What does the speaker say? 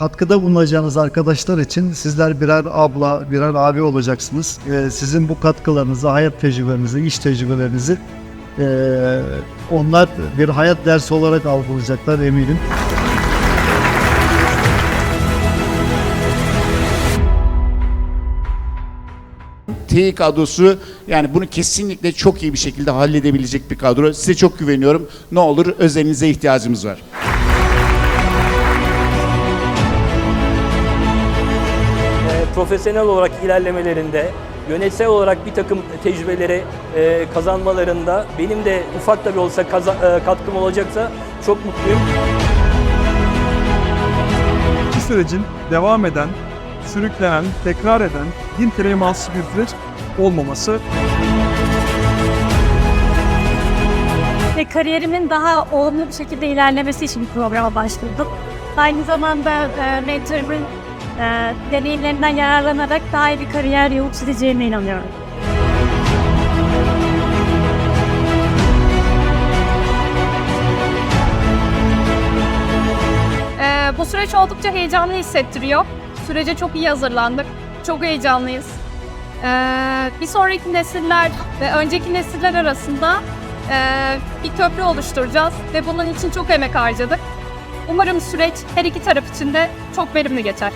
katkıda bulunacağınız arkadaşlar için sizler birer abla, birer abi olacaksınız. Ee, sizin bu katkılarınızı, hayat tecrübelerinizi, iş tecrübelerinizi ee, onlar bir hayat dersi olarak algılayacaklar eminim. Tİ kadrosu yani bunu kesinlikle çok iyi bir şekilde halledebilecek bir kadro. Size çok güveniyorum. Ne olur özelinize ihtiyacımız var. Profesyonel olarak ilerlemelerinde, yönetsel olarak bir takım tecrübeleri e, kazanmalarında benim de ufak da bir olsa kaza- e, katkım olacaksa çok mutluyum. Bu sürecin devam eden, sürüklenen, tekrar eden, din mahsus bir süreç olmaması ve kariyerimin daha olumlu bir şekilde ilerlemesi için bir programa başvurdum. Aynı zamanda e, mentorumun e, deneyimlerinden yararlanarak daha iyi bir kariyer yolu çizeceğime inanıyorum. Ee, bu süreç oldukça heyecanlı hissettiriyor. Sürece çok iyi hazırlandık. Çok heyecanlıyız. Ee, bir sonraki nesiller ve önceki nesiller arasında e, bir köprü oluşturacağız ve bunun için çok emek harcadık. Umarım süreç her iki taraf için de çok verimli geçer.